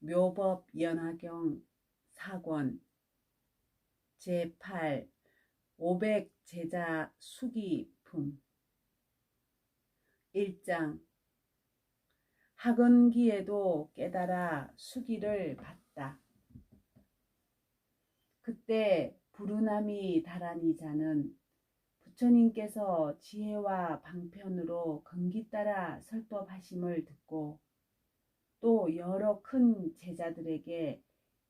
묘법 연화경 사권 제8 500 제자 수기품 1장 학원기에도 깨달아 수기를 받다. 그때 부르나미 다라니 자는 부처님께서 지혜와 방편으로 건기 따라 설법하심을 듣고 또 여러 큰 제자들에게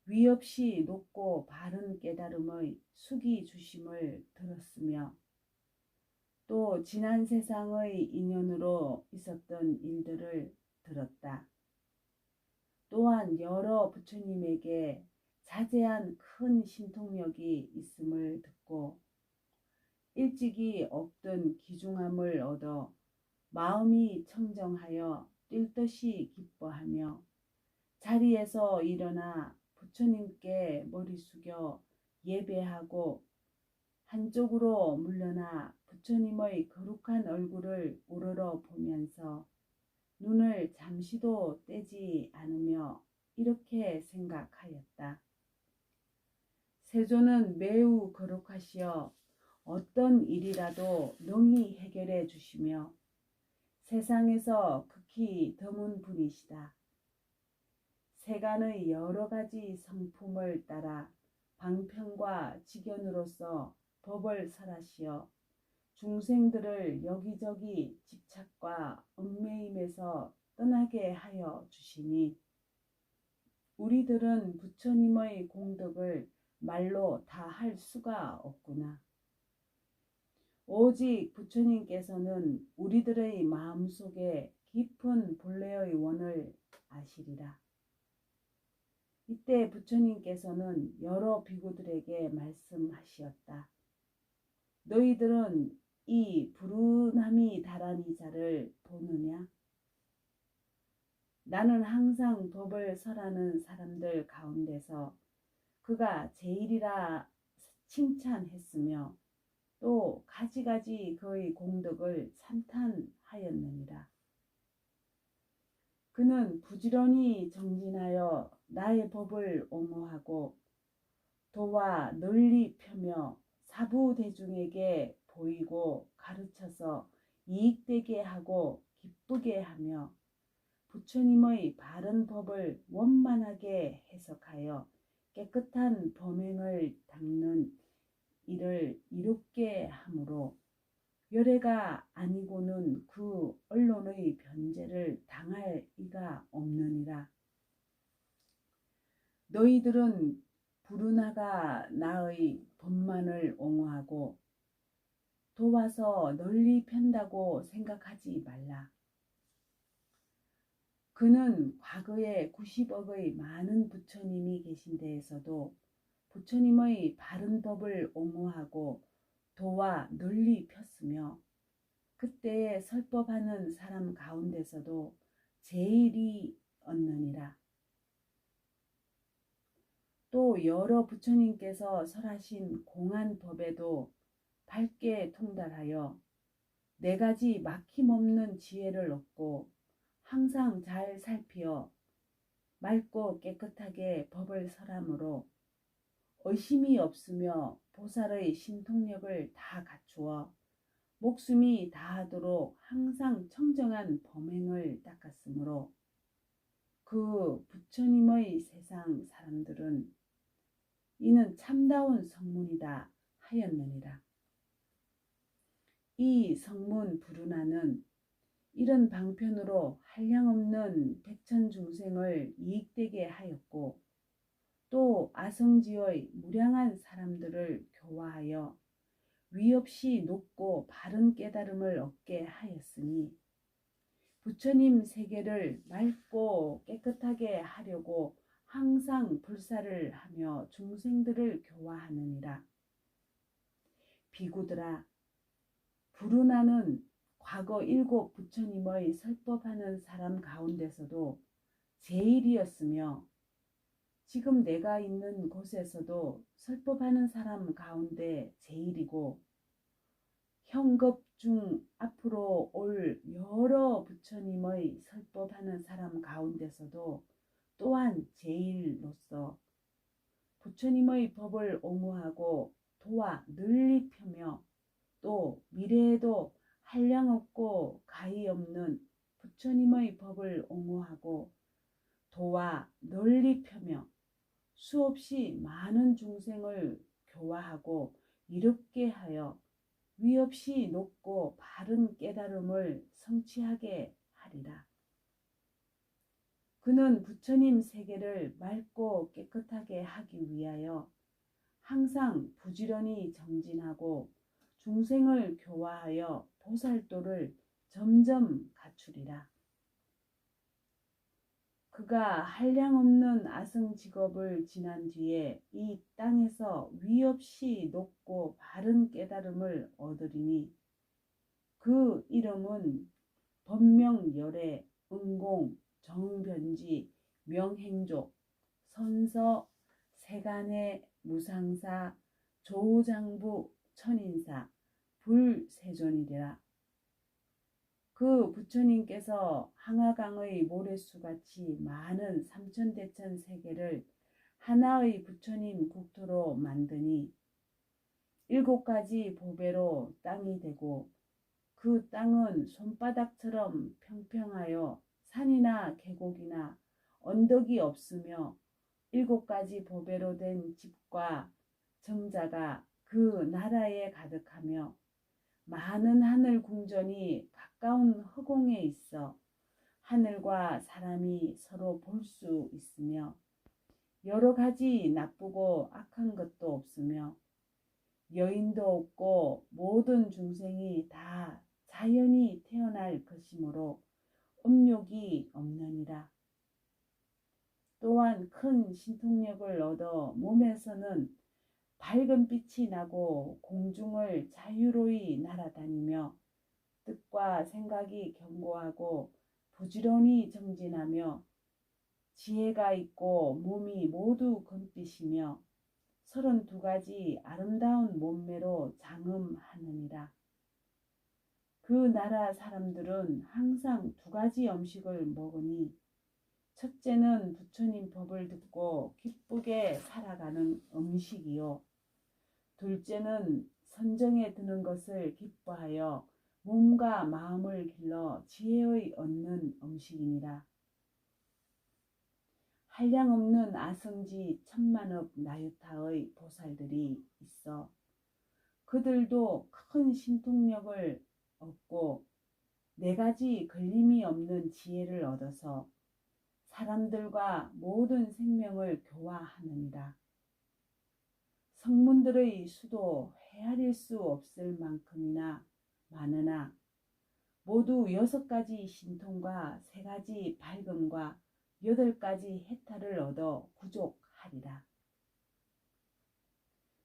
위없이 높고 바른 깨달음의 수기 주심을 들었으며 또 지난 세상의 인연으로 있었던 일들을 들었다. 또한 여러 부처님에게 자제한 큰 신통력이 있음을 듣고 일찍이 없던 기중함을 얻어 마음이 청정하여 뛸 듯이 기뻐하며 자리에서 일어나 부처님께 머리 숙여 예배하고 한쪽으로 물러나 부처님의 거룩한 얼굴을 우러러 보면서 눈을 잠시도 떼지 않으며 이렇게 생각하였다. 세조는 매우 거룩하시어 어떤 일이라도 능히 해결해 주시며 세상에서 극히 드문 분이시다. 세간의 여러 가지 성품을 따라 방편과 직견으로서 법을 설하시어 중생들을 여기저기 집착과 얽매임에서 떠나게 하여 주시니 우리들은 부처님의 공덕을 말로 다 할 수가 없구나. 오직 부처님께서는 우리들의 마음속에 깊은 본래의 원을 아시리라. 이때 부처님께서는 여러 비구들에게 말씀하시었다. 너희들은 이 부르나미 다라니 자를 보느냐? 나는 항상 법을 설하는 사람들 가운데서 그가 제일이라 칭찬했으며 또 가지가지 그의 공덕을 찬탄하였느니라. 그는 부지런히 정진하여 나의 법을 옹호하고 도와 널리 펴며 사부 대중에게 보이고 가르쳐서 이익되게 하고 기쁘게 하며 부처님의 바른 법을 원만하게 해석하여 깨끗한 범행을 닦는 이를 이롭게 하므로 열애가 아니고는 그 언론의 변제를 당할 이가 없느니라. 너희들은 부르나가 나의 법만을 옹호하고 도와서 널리 편다고 생각하지 말라. 그는 과거에 90억의 많은 부처님이 계신 데에서도 부처님의 바른 법을 옹호하고 도와 널리 폈으며 그때에 설법하는 사람 가운데서도 제일이 얻느니라. 또 여러 부처님께서 설하신 공한 법에도 밝게 통달하여 네 가지 막힘없는 지혜를 얻고 항상 잘 살피어 맑고 깨끗하게 법을 설함으로 의심이 없으며 보살의 신통력을 다 갖추어 목숨이 다하도록 항상 청정한 범행을 닦았으므로 그 부처님의 세상 사람들은 이는 참다운 성문이다 하였느니라. 이 성문 부르나는 이런 방편으로 한량없는 백천 중생을 이익되게 하였고 또 아성지의 무량한 사람들을 교화하여 위없이 높고 바른 깨달음을 얻게 하였으니 부처님 세계를 맑고 깨끗하게 하려고 항상 불사를 하며 중생들을 교화하느니라. 비구들아, 부르나는 과거 일곱 부처님의 설법하는 사람 가운데서도 제일이었으며 지금 내가 있는 곳에서도 설법하는 사람 가운데 제일이고 현급 중 앞으로 올 여러 부처님의 설법하는 사람 가운데서도 또한 제일로서 부처님의 법을 옹호하고 도와 널리 펴며 또 미래에도 한량없고 가히 없는 부처님의 법을 옹호하고 도와 널리 펴며 수없이 많은 중생을 교화하고 이롭게 하여 위없이 높고 바른 깨달음을 성취하게 하리라. 그는 부처님 세계를 맑고 깨끗하게 하기 위하여 항상 부지런히 정진하고 중생을 교화하여 보살도를 점점 갖추리라. 그가 한량없는 아승 직업을 지난 뒤에 이 땅에서 위없이 높고 바른 깨달음을 얻으리니 그 이름은 법명 열애, 응공, 정변지, 명행족, 선서, 세간의 무상사, 조장부, 천인사, 불세존이리라. 그 부처님께서 항아강의 모래수같이 많은 삼천대천 세계를 하나의 부처님 국토로 만드니 일곱 가지 보배로 땅이 되고 그 땅은 손바닥처럼 평평하여 산이나 계곡이나 언덕이 없으며 일곱 가지 보배로 된 집과 정자가 그 나라에 가득하며 많은 하늘 궁전이 가까운 허공에 있어 하늘과 사람이 서로 볼 수 있으며 여러 가지 나쁘고 악한 것도 없으며 여인도 없고 모든 중생이 다 자연히 태어날 것이므로 음욕이 없느니라. 또한 큰 신통력을 얻어 몸에서는 밝은 빛이 나고 공중을 자유로이 날아다니며 뜻과 생각이 견고하고 부지런히 정진하며 지혜가 있고 몸이 모두 금빛이며 서른 두 가지 아름다운 몸매로 장음하느니라. 그 나라 사람들은 항상 두 가지 음식을 먹으니 첫째는 부처님 법을 듣고 기쁘게 살아가는 음식이요. 둘째는 선정에 드는 것을 기뻐하여 몸과 마음을 길러 지혜의 얻는 음식이니라. 한량없는 아성지 천만억 나유타의 보살들이 있어 그들도 큰 신통력을 얻고 네 가지 걸림이 없는 지혜를 얻어서 사람들과 모든 생명을 교화하느니라. 성문들의 수도 헤아릴 수 없을 만큼이나 많으나 모두 여섯 가지 신통과 세 가지 밝음과 여덟 가지 해탈을 얻어 구족하리라.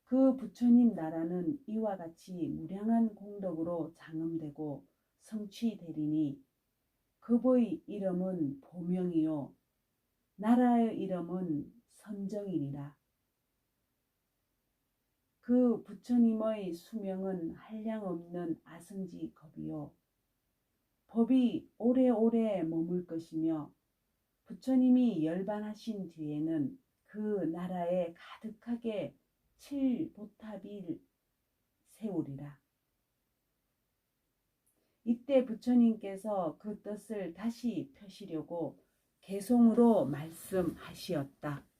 그 부처님 나라는 이와 같이 무량한 공덕으로 장엄되고 성취되리니 그의 이름은 보명이요 나라의 이름은 선정이니라. 그 부처님의 수명은 한량없는 아승지 겁이요 법이 오래오래 머물 것이며 부처님이 열반하신 뒤에는 그 나라에 가득하게 칠보탑을 세우리라. 이때 부처님께서 그 뜻을 다시 펴시려고 개송으로 말씀하시었다.